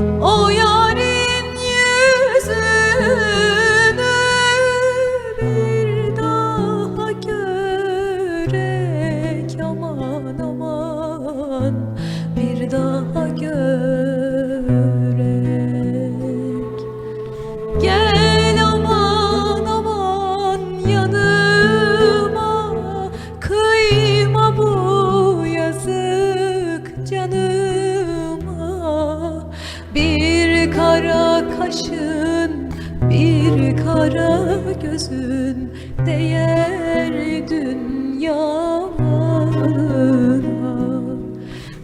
Oh, yeah. kara kaşın bir kara gözün değer dünyalara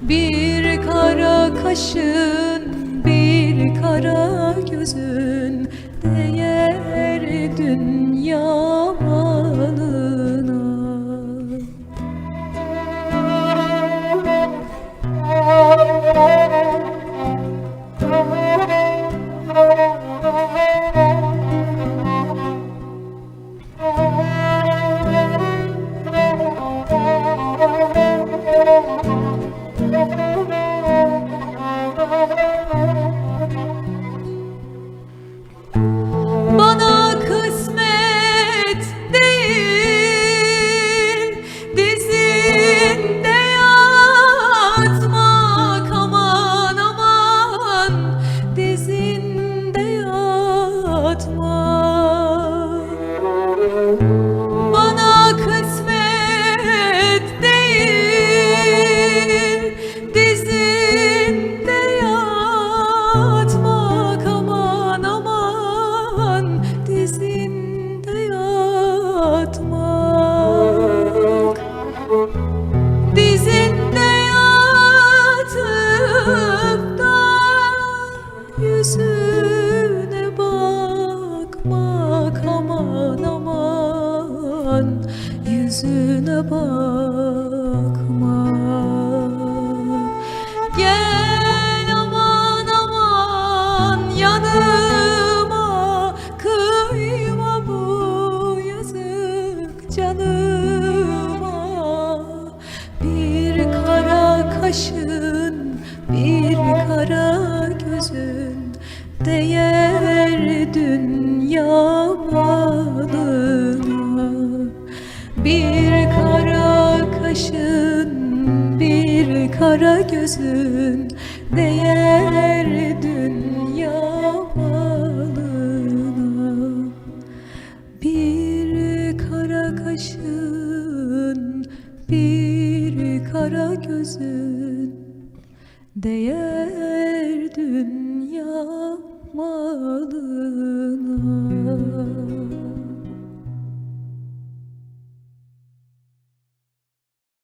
bir kara kaşın Dizinde yatıp da Yüzüne bakmak aman aman. Yüzüne bakmak bir kara gözün Değer dünya malına Bir kara kaşın bir kara gözün Değer dünya malına bir kara kaşın, bir kara gözün Değer dünya malına